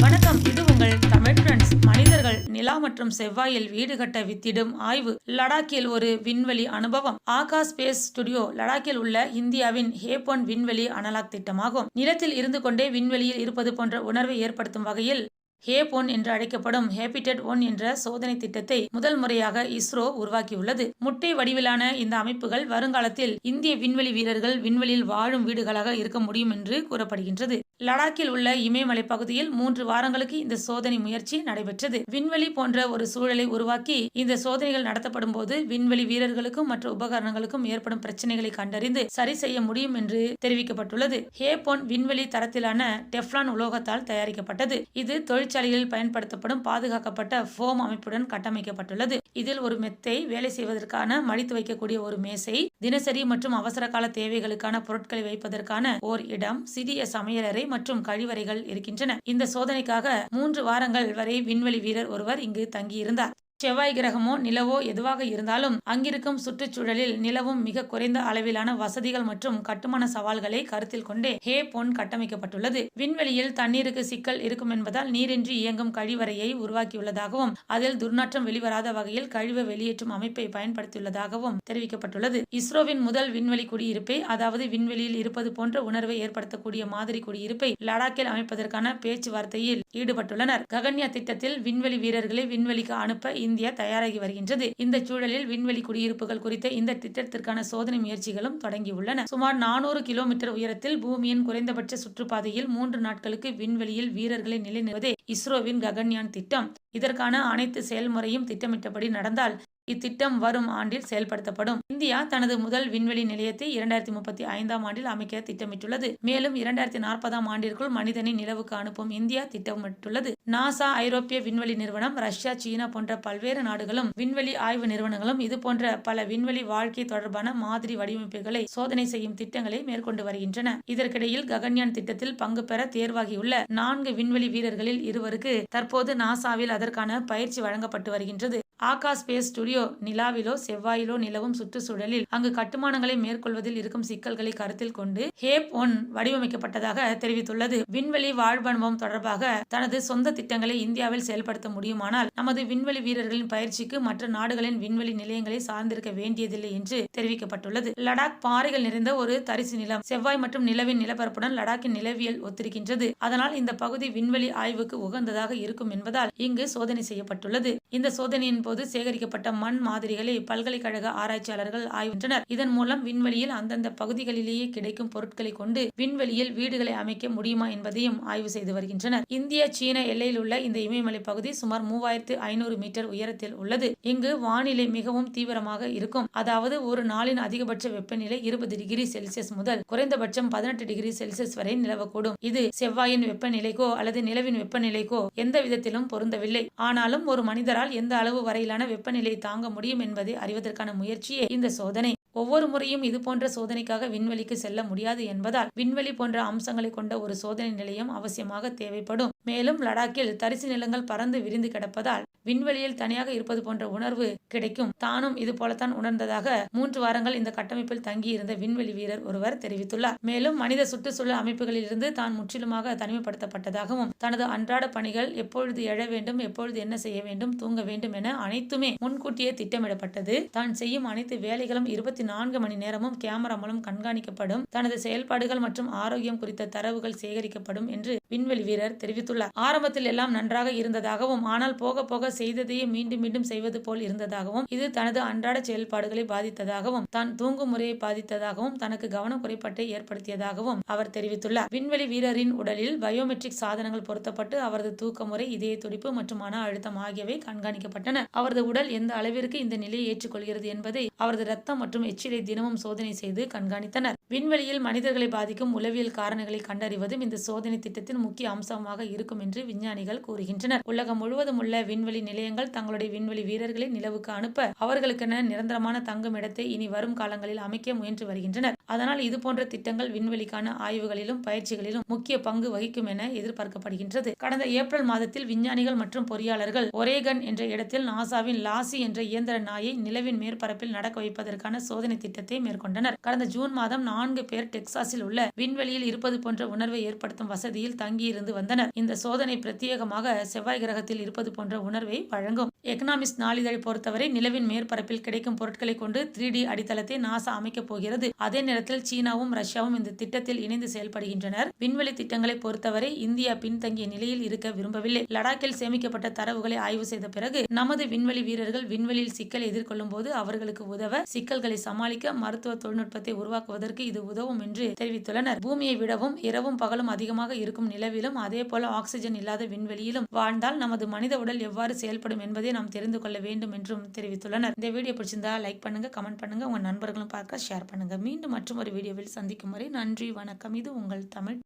வணக்கம். இது உங்கள் தமிழ் ஃப்ரெண்ட்ஸ். மனிதர்கள் நிலா மற்றும் செவ்வாயில் வீடு கட்ட வித்திடும் ஆய்வு. லடாக்கில் ஒரு விண்வெளி அனுபவம். ஆகாஷ் ஸ்பேஸ் ஸ்டுடியோ லடாக்கில் உள்ள இந்தியாவின் ஹேபோன் விண்வெளி அனலாக் திட்டமாகும். நிலத்தில் இருந்து கொண்டே விண்வெளியில் இருப்பது போன்ற உணர்வை ஏற்படுத்தும் வகையில் ஹேப் ஒன் என்று அழைக்கப்படும் ஹேபிடெட் ஒன் என்ற சோதனை திட்டத்தை முதல் முறையாக இஸ்ரோ உருவாக்கியுள்ளது. முட்டை வடிவிலான இந்த அமைப்புகள் வருங்காலத்தில் இந்திய விண்வெளி வீரர்கள் விண்வெளியில் வாழும் வீடுகளாக இருக்க முடியும் என்று கூறப்படுகின்றது. லடாக்கில் உள்ள இமயமலை பகுதியில் மூன்று வாரங்களுக்கு இந்த சோதனை முயற்சி நடைபெற்றது. விண்வெளி போன்ற ஒரு சூழலை உருவாக்கி இந்த சோதனைகள் நடத்தப்படும் போது விண்வெளி வீரர்களுக்கும் மற்ற உபகரணங்களுக்கும் ஏற்படும் பிரச்சனைகளை கண்டறிந்து சரி செய்ய முடியும் என்று தெரிவிக்கப்பட்டுள்ளது. ஹேபோன் விண்வெளி தரத்திலான டெஃப்லான் உலோகத்தால் தயாரிக்கப்பட்டது. இது தொழில் தொழிற்சாலைகளில் பயன்படுத்தப்படும் பாதுகாக்கப்பட்ட ஃபோம் அமைப்புடன் கட்டமைக்கப்பட்டுள்ளது. இதில் ஒரு மெத்தை வேலை செய்வதற்கான மடித்து வைக்கக்கூடிய ஒரு மேசை தினசரி மற்றும் அவசர கால தேவைகளுக்கான பொருட்களை வைப்பதற்கான ஓர் இடம் சிறிய சமையலறை மற்றும் கழிவறைகள் இருக்கின்றன. இந்த சோதனைக்காக மூன்று வாரங்கள் வரை விண்வெளி வீரர் ஒருவர் இங்கு தங்கியிருந்தார். செவ்வாய் கிரகமோ நிலவோ எதுவாக இருந்தாலும் அங்கிருக்கும் சுற்றுச்சூழலில் நிலவும் மிக குறைந்த அளவிலான வசதிகள் மற்றும் கட்டுமான சவால்களை கருத்தில் கொண்டே ஹே பொன் கட்டமைக்கப்பட்டுள்ளது. விண்வெளியில் தண்ணீருக்கு சிக்கல் இருக்கும் என்பதால் நீரின்றி இயங்கும் கழிவறையை உருவாக்கியுள்ளதாகவும் அதில் துர்நாற்றம் வெளிவராத வகையில் கழிவு வெளியேற்றும் அமைப்பை பயன்படுத்தியுள்ளதாகவும் தெரிவிக்கப்பட்டுள்ளது. இஸ்ரோவின் முதல் விண்வெளி குடியிருப்பை அதாவது விண்வெளியில் இருப்பது போன்ற உணர்வை ஏற்படுத்தக்கூடிய மாதிரி குடியிருப்பை லடாக்கில் அமைப்பதற்கான பேச்சுவார்த்தையில் ஈடுபட்டுள்ளனர். ககன்யா திட்டத்தில் விண்வெளி வீரர்களை விண்வெளிக்கு அனுப்ப இந்தியா தயாராகி வருகின்றது. இந்த சூழலில் விண்வெளி குடியிருப்புகள் குறித்த இந்த திட்டத்திற்கான சோதனை முயற்சிகளும் தொடங்கியுள்ளன. சுமார் நானூறு கிலோமீட்டர் உயரத்தில் பூமியின் குறைந்தபட்ச சுற்றுப்பாதையில் மூன்று நாட்களுக்கு விண்வெளியில் வீரர்களை நிலைநிறுவதே இஸ்ரோவின் ககன்யான் திட்டம். இதற்கான அனைத்து செயல்முறையும் திட்டமிட்டபடி நடந்தால் இத்திட்டம் வரும் ஆண்டில் செயல்படுத்தப்படும். இந்தியா தனது முதல் விண்வெளி நிலையத்தை இரண்டாயிரத்தி முப்பத்தி ஐந்தாம் ஆண்டில் அமைக்க திட்டமிட்டுள்ளது. மேலும் இரண்டாயிரத்தி நாற்பதாம் ஆண்டிற்குள் மனிதனை நிலவுக்கு அனுப்பும் இந்தியா திட்டமிட்டுள்ளது. நாசா ஐரோப்பிய விண்வெளி நிறுவனம் ரஷ்யா சீனா போன்ற பல்வேறு நாடுகளும் விண்வெளி ஆய்வு நிறுவனங்களும் இது போன்ற பல விண்வெளி வாழ்க்கை தொடர்பான மாதிரி வடிவமைப்புகளை சோதனை செய்யும் திட்டங்களை மேற்கொண்டு வருகின்றன. இதற்கிடையில் ககன்யான் திட்டத்தில் பங்கு பெற தேர்வாகியுள்ள நான்கு விண்வெளி வீரர்களில் இருவருக்கு தற்போது நாசாவில் அதற்கான பயிற்சி வழங்கப்பட்டு வருகின்றது. ஆகாஷ் ஸ்பேஸ் ஸ்டுடியோ நிலாவிலோ செவ்வாயிலோ நிலவும் சுற்றுச்சூழலில் அங்கு கட்டுமானங்களை மேற்கொள்வதில் இருக்கும் சிக்கல்களை கருத்தில் கொண்டு ஹேப் ஒன் வடிவமைக்கப்பட்டதாக தெரிவித்துள்ளது. விண்வெளி வாழ்வனுபவம் தொடர்பாக தனது சொந்த திட்டங்களை இந்தியாவில் செயல்படுத்த முடியுமானால் நமது விண்வெளி வீரர்களின் பயிற்சிக்கு மற்ற நாடுகளின் விண்வெளி நிலையங்களை சார்ந்திருக்க வேண்டியதில்லை என்று தெரிவிக்கப்பட்டுள்ளது. லடாக் பாறைகள் நிறைந்த ஒரு தரிசு நிலம் செவ்வாய் மற்றும் நிலவின் நிலப்பரப்புடன் லடாக்கின் நிலவியல் ஒத்திருக்கின்றது. அதனால் இந்த பகுதி விண்வெளி ஆய்வுக்கு உகந்ததாக இருக்கும் என்பதால் இங்கு சோதனை செய்யப்பட்டுள்ளது. இந்த சோதனையின் போது சேகரிக்கப்பட்ட மண் மாதிரிகளை பல்கலைக்கழக ஆராய்ச்சியாளர்கள் ஆய்வுகின்றனர் இதன் மூலம் விண்வெளியில் அந்தந்த பகுதிகளிலேயே கிடைக்கும் பொருட்களை கொண்டு விண்வெளியில் வீடுகளை அமைக்க முடியுமா என்பதையும் ஆய்வு செய்து வருகின்றனர். இந்திய சீன எல்லையில் உள்ள இந்த இமயமலை பகுதி சுமார் மூவாயிரத்து ஐநூறு மீட்டர் உயரத்தில் உள்ளது. இங்கு வானிலை மிகவும் தீவிரமாக இருக்கும். அதாவது ஒரு நாளின் அதிகபட்ச வெப்பநிலை இருபது டிகிரி செல்சியஸ் முதல் குறைந்தபட்சம் பதினெட்டு டிகிரி செல்சியஸ் வரை நிலவக்கூடும். இது செவ்வாயின் வெப்பநிலைக்கோ அல்லது நிலவின் வெப்பநிலைக்கோ எந்த விதத்திலும் பொருந்தவில்லை. ஆனாலும் ஒரு மனிதரால் எந்த அளவு வரை வரையிலான வெப்பநிலை தாங்க முடியும் என்பதை அறிவதற்கான முயற்சியே இந்த சோதனை. ஒவ்வொரு முறையும் இது போன்ற சோதனைக்காக விண்வெளிக்கு செல்ல முடியாது என்பதால் விண்வெளி போன்ற அம்சங்களை கொண்ட ஒரு சோதனை நிலையம் அவசியமாக தேவைப்படும். மேலும் லடாக்கில் தரிசு நிலங்கள் பறந்து விரிந்து கிடப்பதால் விண்வெளியில் தனியாக இருப்பது போன்ற உணர்வு கிடைக்கும். தானும் இது போலத்தான் உணர்ந்ததாக மூன்று வாரங்கள் இந்த கட்டமைப்பில் தங்கியிருந்த விண்வெளி வீரர் ஒருவர் தெரிவித்துள்ளார். மேலும் மனித சுற்றுச்சூழல் அமைப்புகளில் இருந்து தான் முற்றிலுமாக தனிமைப்படுத்தப்பட்டதாகவும் தனது அன்றாட பணிகள் எப்பொழுது எழ வேண்டும் எப்பொழுது என்ன செய்ய வேண்டும் தூங்க வேண்டும் என அனைத்துமே முன்கூட்டியே திட்டமிடப்பட்டது. தான் செய்யும் அனைத்து வேலைகளும் இருபத்தி நான்கு மணி நேரமும் கேமரா மூலம் கண்காணிக்கப்படும் தனது செயல்பாடுகள் மற்றும் ஆரோக்கியம் குறித்த தரவுகள் சேகரிக்கப்படும் என்று விண்வெளி வீரர் தெரிவித்துள்ளார். ஆரம்பத்தில் எல்லாம் நன்றாக இருந்ததாகவும் ஆனால் போக போக செய்ததையே மீண்டும் மீண்டும் செய்வது போல் இருந்ததாகவும் இது தனது அன்றாட செயல்பாடுகளை பாதித்ததாகவும் தான் தூங்கும் முறையை பாதித்ததாகவும் தனக்கு கவன குறைபாட்டை ஏற்படுத்தியதாகவும் அவர் தெரிவித்துள்ளார். விண்வெளி வீரரின் உடலில் பயோமெட்ரிக் சாதனங்கள் பொருத்தப்பட்டு அவரது தூக்க முறை இதய துடிப்பு மற்றும் மன அழுத்தம் ஆகியவை கண்காணிக்கப்பட்டன. அவரது உடல் எந்த அளவிற்கு இந்த நிலையை ஏற்றுக்கொள்கிறது என்பதை அவரது ரத்தம் மற்றும் எச்சிலை தினமும் சோதனை செய்து கண்காணித்தனர். விண்வெளியில் மனிதர்களை பாதிக்கும் உளவியல் காரணங்களை கண்டறிவதும் இந்த சோதனை திட்டத்தின் முக்கிய அம்சமாக இருக்கும் என்று விஞ்ஞானிகள் கூறுகின்றனர். உலகம் முழுவதும் உள்ள விண்வெளி நிலையங்கள் தங்களுடைய விண்வெளி வீரர்களை நிலவுக்கு அனுப்ப அவர்களுக்கென நிரந்தரமான தங்கும் இடத்தை இனி வரும் காலங்களில் அமைக்க முயன்று வருகின்றனர். அதனால் இதுபோன்ற திட்டங்கள் விண்வெளிக்கான ஆய்வுகளிலும் பயிற்சிகளிலும் முக்கிய பங்கு வகிக்கும் என எதிர்பார்க்கப்படுகின்றது. கடந்த ஏப்ரல் மாதத்தில் விஞ்ஞானிகள் மற்றும் பொறியாளர்கள் ஒரேகன் என்ற இடத்தில் நாசாவின் லாசி என்ற இயந்திர நாயை நிலவின் மேற்பரப்பில் நடக்க வைப்பதற்கான சோதனை திட்டத்தை மேற்கொண்டனர். கடந்த ஜூன் மாதம் நான்கு பேர் டெக்சாஸில் உள்ள விண்வெளியில் இருப்பது போன்ற உணர்வை ஏற்படுத்தும் வசதியில் தங்கியிருந்து வந்தனர். இந்த சோதனை பிரத்யேகமாக செவ்வாய் கிரகத்தில் இருப்பது போன்ற உணர்வை வழங்கும். எக்கனாமிஸ்ட் நாளிதழை பொறுத்தவரை நிலவின் மேற்பரப்பில் கிடைக்கும் பொருட்களை கொண்டு த்ரீ டி அடித்தளத்தை நாசா அமைக்கப் போகிறது. அதே நேரத்தில் சீனாவும் ரஷ்யாவும் இந்த திட்டத்தில் இணைந்து செயல்படுகின்றனர். விண்வெளி திட்டங்களை பொறுத்தவரை இந்தியா பின்தங்கிய நிலையில் இருக்க விரும்பவில்லை. லடாக்கில் சேமிக்கப்பட்ட தரவுகளை ஆய்வு செய்த பிறகு நமது விண்வெளி வீரர்கள் விண்வெளியில் சிக்கலை எதிர்கொள்ளும் போது அவர்களுக்கு உதவ சிக்கல்களை சமாளிக்க மருத்துவ தொழில்நுட்பத்தை உருவாக்குவதற்கு இது உதவும் என்று தெரிவித்துள்ளனர். பூமியை விடவும் இரவும் பகலும் அதிகமாக இருக்கும் நிலவிலும் அதே போல ஆக்சிஜன் இல்லாத விண்வெளியிலும் வாழ்ந்தால் நமது மனித உடல் எவ்வாறு செயல்படும் என்பதை நாம் தெரிந்து கொள்ள வேண்டும் என்றும் தெரிவித்துள்ளனர். இந்த வீடியோ பிடிச்சிருந்தா லைக் பண்ணுங்க கமெண்ட் பண்ணுங்க உங்க நண்பர்களும் பார்க்க ஷேர் பண்ணுங்க. மீண்டும் மற்றும் ஒரு வீடியோவில் சந்திக்கும் வரை நன்றி வணக்கம். இது உங்கள் தமிழ்